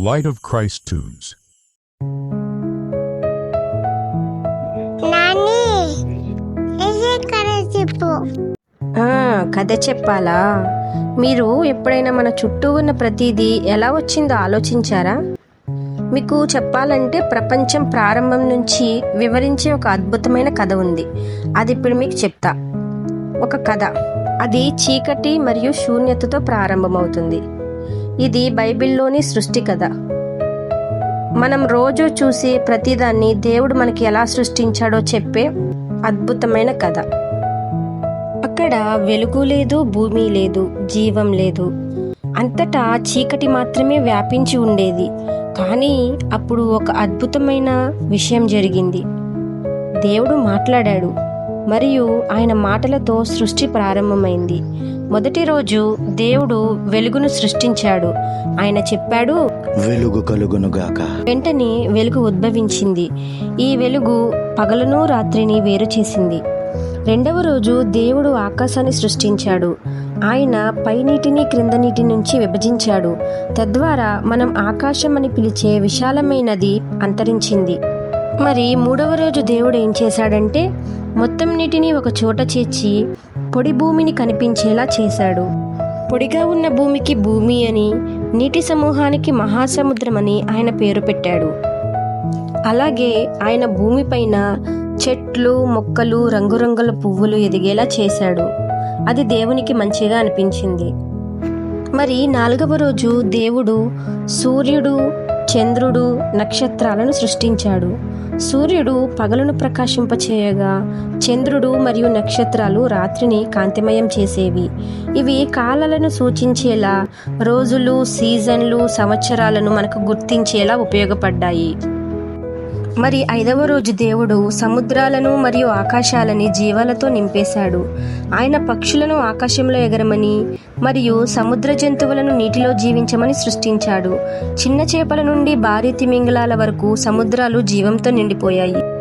Light of Christ Tunes. కథ చెప్పాలా? మీరు ఎప్పుడైనా మన చుట్టూ ఉన్న ప్రతిదీ ఎలా వచ్చిందో ఆలోచించారా? మీకు చెప్పాలంటే ప్రపంచం ప్రారంభం నుంచి వివరించే ఒక అద్భుతమైన కథ ఉంది. అది ఇప్పుడు మీకు చెప్తా. ఒక కథ. అది చీకటి మరియు శూన్యతతో ప్రారంభమవుతుంది. ఇది బైబిల్లోని సృష్టి కథ. మనం రోజు చూసే ప్రతిదాన్ని దేవుడు మనకి ఎలా సృష్టించాడో చెప్పే అద్భుతమైన కథ. అక్కడ వెలుగు లేదు భూమి లేదు జీవం లేదు. అంతటా చీకటి మాత్రమే వ్యాపించి ఉండేది. కానీ అప్పుడు ఒక అద్భుతమైన విషయం జరిగింది. దేవుడు మాట్లాడాడు మరియు ఆయన మాటలతో సృష్టి ప్రారంభమైంది. మొదటి రోజు దేవుడు వెలుగును సృష్టించాడు. ఆయన చెప్పాడు వెలుగు కలుగునుగాక వెంటనే వెలుగు ఉద్భవించింది. ఈ వెలుగు పగలను రాత్రిని వేరు చేసింది. రెండవ రోజు దేవుడు ఆకాశాన్ని సృష్టించాడు. ఆయన పైనీటిని క్రింద నీటి నుంచి విభజించాడు. తద్వారా మనం ఆకాశం అని పిలిచే విశాలమైనది అంతరించింది. మరి మూడవ రోజు దేవుడు ఏం చేశాడంటే మొత్తం నీటిని ఒక చోట చేర్చి పొడి భూమిని కనిపించేలా చేశాడు. పొడిగా ఉన్న భూమికి భూమి అని నీటి సమూహానికి మహాసముద్రమని ఆయన పేరు పెట్టాడు. అలాగే ఆయన భూమిపైన చెట్లు మొక్కలు రంగురంగుల పువ్వులు ఎదిగేలా చేశాడు. అది దేవునికి మంచిగా అనిపించింది. మరి నాలుగవ రోజు దేవుడు సూర్యుడు చంద్రుడు నక్షత్రాలను సృష్టించాడు. సూర్యుడు పగలను ప్రకాశింపచేయగా చంద్రుడు మరియు నక్షత్రాలు రాత్రిని కాంతిమయం చేసేవి. ఇవి కాలాలను సూచించేలా రోజులు సీజన్లు సంవత్సరాలను మనకు గుర్తించేలా ఉపయోగపడ్డాయి. మరి ఐదవ రోజు దేవుడు సముద్రాలను మరియు ఆకాశాలని జీవాలతో నింపేశాడు. ఆయన పక్షులను ఆకాశంలో ఎగరమని మరియు సముద్ర జంతువులను నీటిలో జీవించమని సృష్టించాడు. చిన్న చేపల నుండి భారీ తిమింగలాల వరకు సముద్రాలు జీవంతో నిండిపోయాయి.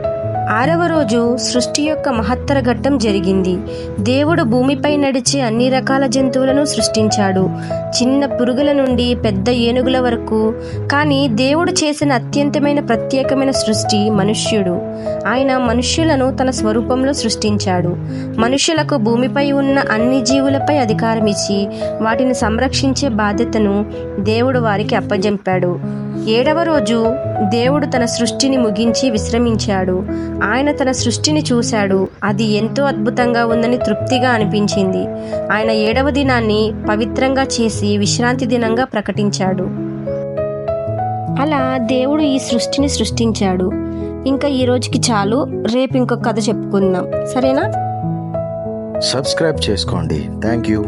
ఆరవ రోజు సృష్టి యొక్క మహత్తర ఘట్టం జరిగింది. దేవుడు భూమిపై నడిచే అన్ని రకాల జంతువులను సృష్టించాడు. చిన్న పురుగుల నుండి పెద్ద ఏనుగుల వరకు. కానీ దేవుడు చేసిన అత్యంతమైన ప్రత్యేకమైన సృష్టి మనుష్యుడు. ఆయన మనుష్యులను తన స్వరూపంలో సృష్టించాడు. మనుష్యులకు భూమిపై ఉన్న అన్ని జీవులపై అధికారం ఇచ్చి వాటిని సంరక్షించే బాధ్యతను దేవుడు వారికి అప్పజెంపాడు. ఏడవ రోజు దేవుడు తన సృష్టిని ముగించి విశ్రమించాడు. ఆయన తన సృష్టిని చూశాడు. అది ఎంతో అద్భుతంగా ఉందని తృప్తిగా అనిపించింది. ఆయన ఏడవ దినాన్ని పవిత్రంగా చేసి విశ్రాంతి దినంగా ప్రకటించాడు. అలా దేవుడు ఈ సృష్టిని సృష్టించాడు. ఇంకా ఈ రోజుకి చాలు. రేపు ఇంకొక కథ చెప్పుకుందాం. సరేనా? సబ్స్క్రైబ్ చేసుకోండి. Thank you